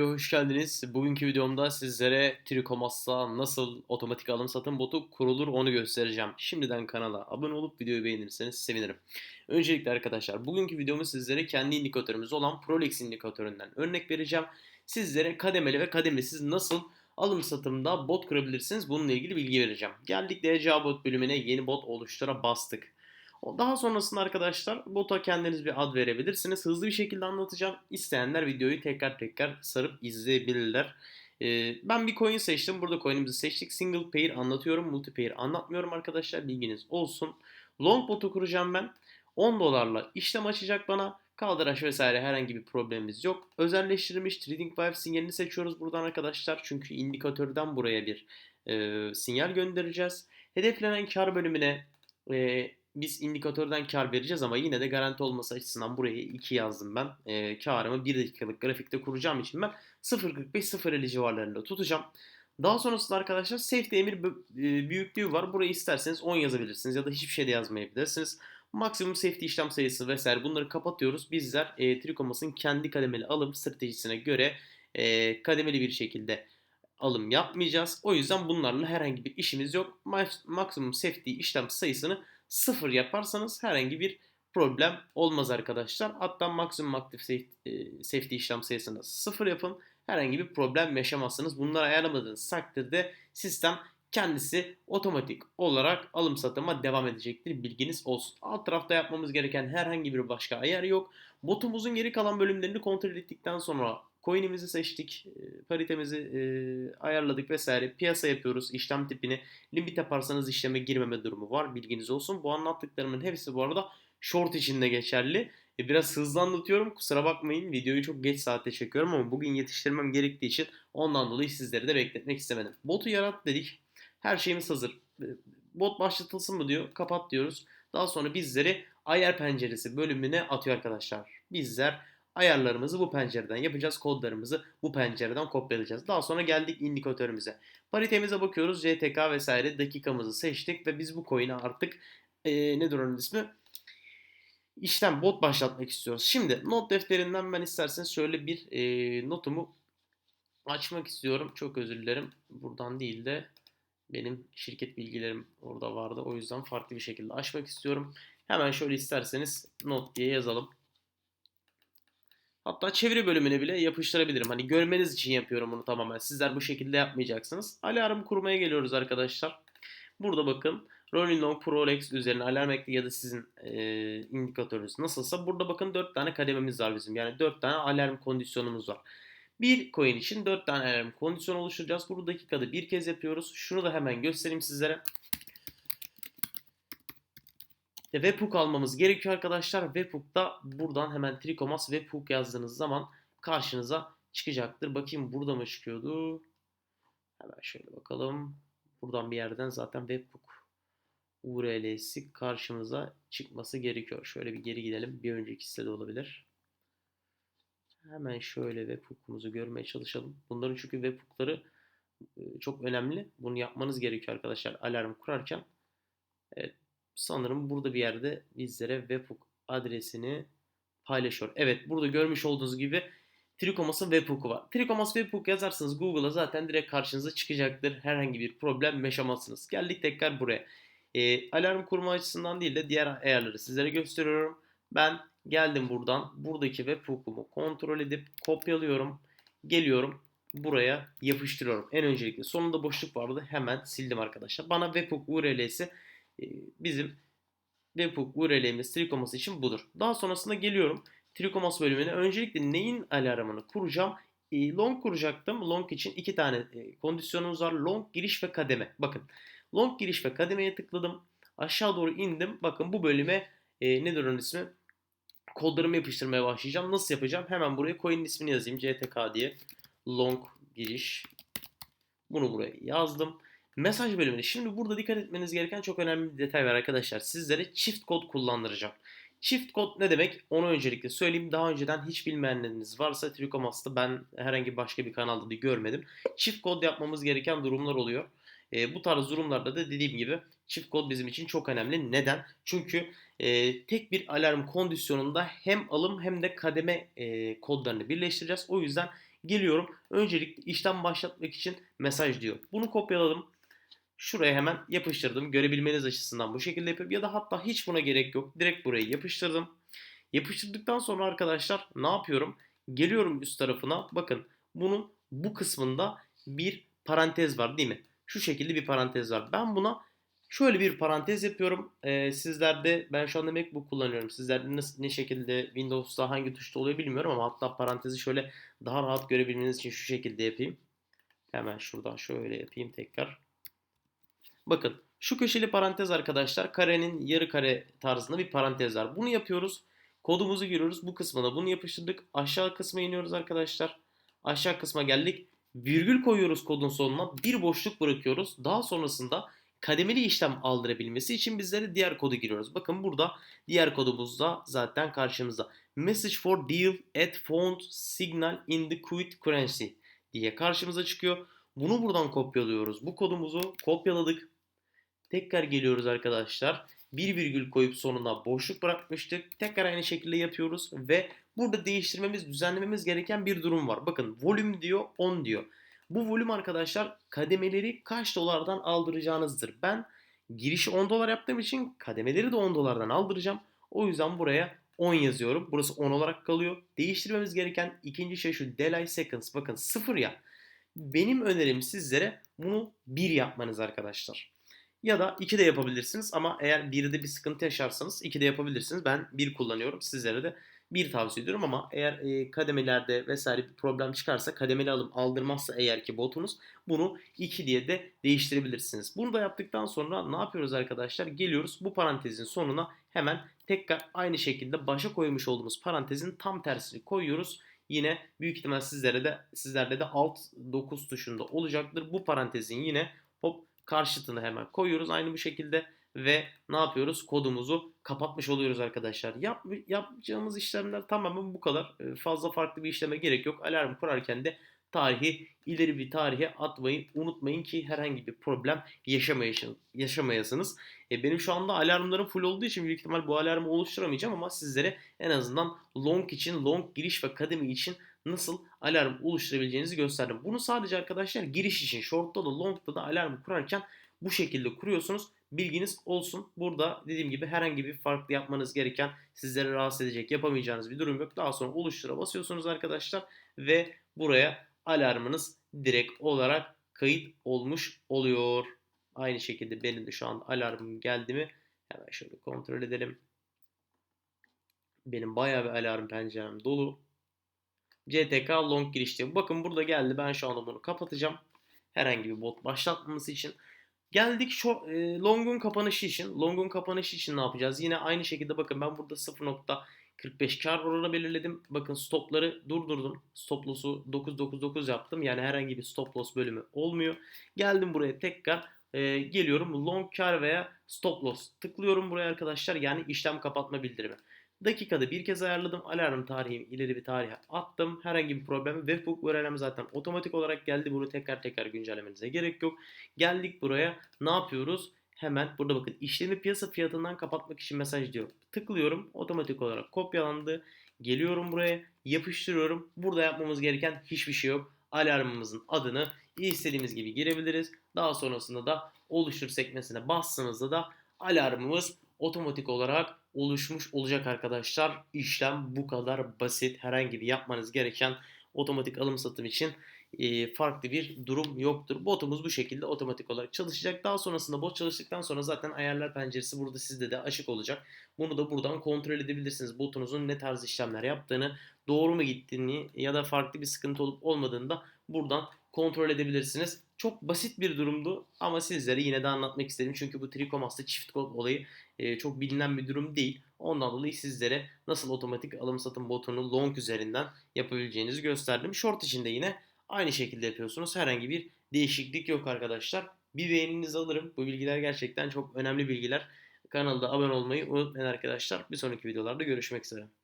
Hoş geldiniz. Bugünkü videomda sizlere Tricomas'ta nasıl otomatik alım satım botu kurulur onu göstereceğim. Şimdiden kanala abone olup videoyu beğenirseniz sevinirim. Öncelikle arkadaşlar bugünkü videomu sizlere kendi indikatörümüz olan Prolex indikatöründen örnek vereceğim. Sizlere kademeli ve kademesiz nasıl alım satımda bot kurabilirsiniz bununla ilgili bilgi vereceğim. Geldik DCA bot bölümüne yeni bot oluştura bastık. Daha sonrasında arkadaşlar bota kendiniz bir ad verebilirsiniz. Hızlı bir şekilde anlatacağım. İsteyenler videoyu tekrar tekrar sarıp izleyebilirler. Ee, ben bir coin seçtim. Burada coin'imizi seçtik. Single pair anlatıyorum. Multi pair anlatmıyorum arkadaşlar. Bilginiz olsun. Long botu kuracağım ben. 10 dolarla işlem açacak bana. Kaldıraç vesaire herhangi bir problemimiz yok. Özelleştirilmiş Trading Vibe sinyalini seçiyoruz buradan arkadaşlar. Çünkü indikatörden buraya bir e, sinyal göndereceğiz. Hedeflenen kar bölümüne e, biz indikatörden kar vereceğiz ama yine de garanti olması açısından buraya 2 yazdım ben. E, karımı 1 dakikalık grafikte kuracağım için ben 0.45-0.50 civarlarında tutacağım. Daha sonrasında arkadaşlar safety emir büyüklüğü var. Burayı isterseniz 10 yazabilirsiniz ya da hiçbir şey de yazmayabilirsiniz. Maksimum safety işlem sayısı vesaire bunları kapatıyoruz. Bizler e, Trikomas'ın kendi kademeli alım stratejisine göre e, kademeli bir şekilde alım yapmayacağız. O yüzden bunlarla herhangi bir işimiz yok. Maksimum safety işlem sayısını sıfır yaparsanız herhangi bir problem olmaz arkadaşlar. Hatta maksimum aktif safety işlem sayısını sıfır yapın. Herhangi bir problem yaşamazsınız. Bunları ayarlamadığınız takdirde sistem kendisi otomatik olarak alım satıma devam edecektir. Bilginiz olsun. Alt tarafta yapmamız gereken herhangi bir başka ayar yok. Botumuzun geri kalan bölümlerini kontrol ettikten sonra coin'imizi seçtik, e, paritemizi e, ayarladık vesaire. Piyasa yapıyoruz, işlem tipini. Limit yaparsanız işleme girmeme durumu var. Bilginiz olsun. Bu anlattıklarımın hepsi bu arada short içinde geçerli. E, biraz hızlı anlatıyorum. Kusura bakmayın. Videoyu çok geç saatte çekiyorum ama bugün yetiştirmem gerektiği için ondan dolayı sizleri de bekletmek istemedim. Botu yarat dedik. Her şeyimiz hazır. E, bot başlatılsın mı diyor. Kapat diyoruz. Daha sonra bizleri ayar penceresi bölümüne atıyor arkadaşlar. Bizler ayarlarımızı bu pencereden yapacağız. Kodlarımızı bu pencereden kopyalayacağız. Daha sonra geldik indikatörümüze. Paritemize bakıyoruz. JTK vesaire dakikamızı seçtik ve biz bu coin'e artık e, nedir onun ismi? işlem bot başlatmak istiyoruz. Şimdi not defterinden ben isterseniz şöyle bir e, notumu açmak istiyorum. Çok özür dilerim. Buradan değil de benim şirket bilgilerim orada vardı. O yüzden farklı bir şekilde açmak istiyorum. Hemen şöyle isterseniz not diye yazalım. Hatta çeviri bölümüne bile yapıştırabilirim. Hani görmeniz için yapıyorum bunu tamamen. Sizler bu şekilde yapmayacaksınız. Alarm kurmaya geliyoruz arkadaşlar. Burada bakın Rolling Long Prolex üzerine alarm ekli ya da sizin e, indikatörünüz nasılsa burada bakın 4 tane kadememiz var bizim. Yani 4 tane alarm kondisyonumuz var. Bir coin için 4 tane alarm kondisyon oluşturacağız. Bunu dakikada bir kez yapıyoruz. Şunu da hemen göstereyim sizlere. Webhook almamız gerekiyor arkadaşlar. Webhook'ta buradan hemen Tricomas Webhook yazdığınız zaman karşınıza çıkacaktır. Bakayım burada mı çıkıyordu? Hemen şöyle bakalım. Buradan bir yerden zaten Webhook URL'si karşımıza çıkması gerekiyor. Şöyle bir geri gidelim. Bir önceki sitede olabilir. Hemen şöyle webhook'umuzu görmeye çalışalım. Bunların çünkü webhook'ları çok önemli. Bunu yapmanız gerekiyor arkadaşlar alarm kurarken. Evet, sanırım burada bir yerde bizlere webhook adresini paylaşıyor. Evet burada görmüş olduğunuz gibi Trikomas'ın webhook'u var. Trikomas webhook yazarsanız Google'a zaten direkt karşınıza çıkacaktır. Herhangi bir problem yaşamazsınız. Geldik tekrar buraya. E, alarm kurma açısından değil de diğer ayarları sizlere gösteriyorum. Ben geldim buradan. Buradaki webhook'umu kontrol edip kopyalıyorum. Geliyorum buraya yapıştırıyorum. En öncelikle sonunda boşluk vardı. Hemen sildim arkadaşlar. Bana webhook URL'si bizim webhook URL'imiz Trikomas için budur. Daha sonrasında geliyorum. Trikomas bölümüne öncelikle neyin alarmını kuracağım? E, long kuracaktım. Long için iki tane e, kondisyonumuz var. Long giriş ve kademe. Bakın long giriş ve kademeye tıkladım. Aşağı doğru indim. Bakın bu bölüme e, nedir onun ismi? Kodlarımı yapıştırmaya başlayacağım. Nasıl yapacağım? Hemen buraya coin'in ismini yazayım. CTK diye. Long giriş. Bunu buraya yazdım. Mesaj bölümünde. Şimdi burada dikkat etmeniz gereken çok önemli bir detay var arkadaşlar. Sizlere çift kod kullandıracağım. Çift kod ne demek? Onu öncelikle söyleyeyim. Daha önceden hiç bilmeyenleriniz varsa Trikomas'ta ben herhangi başka bir kanalda da görmedim. Çift kod yapmamız gereken durumlar oluyor. E, bu tarz durumlarda da dediğim gibi çift kod bizim için çok önemli. Neden? Çünkü e, tek bir alarm kondisyonunda hem alım hem de kademe e, kodlarını birleştireceğiz. O yüzden Geliyorum. Öncelikle işlem başlatmak için mesaj diyor. Bunu kopyaladım. Şuraya hemen yapıştırdım. Görebilmeniz açısından bu şekilde yapıyorum. Ya da hatta hiç buna gerek yok. Direkt buraya yapıştırdım. Yapıştırdıktan sonra arkadaşlar ne yapıyorum? Geliyorum üst tarafına. Bakın bunun bu kısmında bir parantez var değil mi? Şu şekilde bir parantez var. Ben buna şöyle bir parantez yapıyorum. Ee, sizlerde ben şu anda MacBook kullanıyorum. Sizlerde nasıl, ne şekilde Windows'ta hangi tuşta oluyor bilmiyorum ama hatta parantezi şöyle daha rahat görebilmeniz için şu şekilde yapayım. Hemen şuradan şöyle yapayım tekrar. Bakın şu köşeli parantez arkadaşlar karenin yarı kare tarzında bir parantez var. Bunu yapıyoruz. Kodumuzu giriyoruz. Bu kısmına bunu yapıştırdık. Aşağı kısma iniyoruz arkadaşlar. Aşağı kısma geldik. Virgül koyuyoruz kodun sonuna. Bir boşluk bırakıyoruz. Daha sonrasında kademeli işlem aldırabilmesi için bizlere diğer kodu giriyoruz. Bakın burada diğer kodumuz da zaten karşımızda. Message for deal at found signal in the quit currency diye karşımıza çıkıyor. Bunu buradan kopyalıyoruz. Bu kodumuzu kopyaladık. Tekrar geliyoruz arkadaşlar. Bir virgül koyup sonuna boşluk bırakmıştık. Tekrar aynı şekilde yapıyoruz ve burada değiştirmemiz, düzenlememiz gereken bir durum var. Bakın volüm diyor, 10 diyor. Bu volüm arkadaşlar kademeleri kaç dolardan aldıracağınızdır. Ben girişi 10 dolar yaptığım için kademeleri de 10 dolardan aldıracağım. O yüzden buraya 10 yazıyorum. Burası 10 olarak kalıyor. Değiştirmemiz gereken ikinci şey şu delay seconds. Bakın 0 ya. Benim önerim sizlere bunu 1 yapmanız arkadaşlar. Ya da 2 de yapabilirsiniz ama eğer 1'de bir sıkıntı yaşarsanız 2 de yapabilirsiniz. Ben 1 kullanıyorum. Sizlere de 1 tavsiye ediyorum ama eğer e, kademelerde vesaire bir problem çıkarsa kademeli alım aldırmazsa eğer ki botunuz bunu 2 diye de değiştirebilirsiniz. Bunu da yaptıktan sonra ne yapıyoruz arkadaşlar? Geliyoruz bu parantezin sonuna hemen tekrar aynı şekilde başa koymuş olduğumuz parantezin tam tersini koyuyoruz. Yine büyük ihtimal sizlere de sizlerde de alt 9 tuşunda olacaktır. Bu parantezin yine hop karşıtını hemen koyuyoruz aynı bu şekilde ve ne yapıyoruz? Kodumuzu kapatmış oluyoruz arkadaşlar. Yap, yapacağımız işlemler tamamen bu kadar. Ee, fazla farklı bir işleme gerek yok. Alarm kurarken de tarihi ileri bir tarihe atmayı unutmayın ki herhangi bir problem yaşamayasınız. E, benim şu anda alarmlarım full olduğu için büyük ihtimal bu alarmı oluşturamayacağım ama sizlere en azından long için, long giriş ve kademi için nasıl alarm oluşturabileceğinizi gösterdim. Bunu sadece arkadaşlar giriş için, short'ta da long'da da alarm kurarken bu şekilde kuruyorsunuz. Bilginiz olsun. Burada dediğim gibi herhangi bir farklı yapmanız gereken, sizleri rahatsız edecek, yapamayacağınız bir durum yok. Daha sonra oluştura basıyorsunuz arkadaşlar ve buraya alarmınız direkt olarak kayıt olmuş oluyor. Aynı şekilde benim de şu an alarmım geldi mi? Hemen şöyle kontrol edelim. Benim bayağı bir alarm pencerem dolu. CTK long giriş diyor. Bakın burada geldi. Ben şu anda bunu kapatacağım. Herhangi bir bot başlatmaması için. Geldik şu e, long'un kapanışı için. Long'un kapanışı için ne yapacağız? Yine aynı şekilde bakın ben burada 0.45 kar oranı belirledim. Bakın stopları durdurdum. Stop loss'u 999 yaptım. Yani herhangi bir stop loss bölümü olmuyor. Geldim buraya tekrar e, geliyorum long kar veya stop loss. Tıklıyorum buraya arkadaşlar. Yani işlem kapatma bildirimi. Dakikada bir kez ayarladım. Alarm tarihimi ileri bir tarihe attım. Herhangi bir problem. Webhook URL'm zaten otomatik olarak geldi. Bunu tekrar tekrar güncellemenize gerek yok. Geldik buraya. Ne yapıyoruz? Hemen burada bakın işlemi piyasa fiyatından kapatmak için mesaj diyor. Tıklıyorum. Otomatik olarak kopyalandı. Geliyorum buraya. Yapıştırıyorum. Burada yapmamız gereken hiçbir şey yok. Alarmımızın adını istediğimiz gibi girebiliriz. Daha sonrasında da oluştur sekmesine bastığınızda da alarmımız otomatik olarak oluşmuş olacak arkadaşlar. İşlem bu kadar basit. Herhangi bir yapmanız gereken otomatik alım satım için e, farklı bir durum yoktur. Botumuz bu şekilde otomatik olarak çalışacak. Daha sonrasında bot çalıştıktan sonra zaten ayarlar penceresi burada sizde de açık olacak. Bunu da buradan kontrol edebilirsiniz. Botunuzun ne tarz işlemler yaptığını, doğru mu gittiğini ya da farklı bir sıkıntı olup olmadığını da buradan kontrol edebilirsiniz. Çok basit bir durumdu ama sizlere yine de anlatmak istedim. Çünkü bu Tricomas'ta çift kod olayı e, çok bilinen bir durum değil. Ondan dolayı sizlere nasıl otomatik alım satım botunu long üzerinden yapabileceğinizi gösterdim. Short için de yine aynı şekilde yapıyorsunuz. Herhangi bir değişiklik yok arkadaşlar. Bir beğeninizi alırım. Bu bilgiler gerçekten çok önemli bilgiler. Kanalda abone olmayı unutmayın arkadaşlar. Bir sonraki videolarda görüşmek üzere.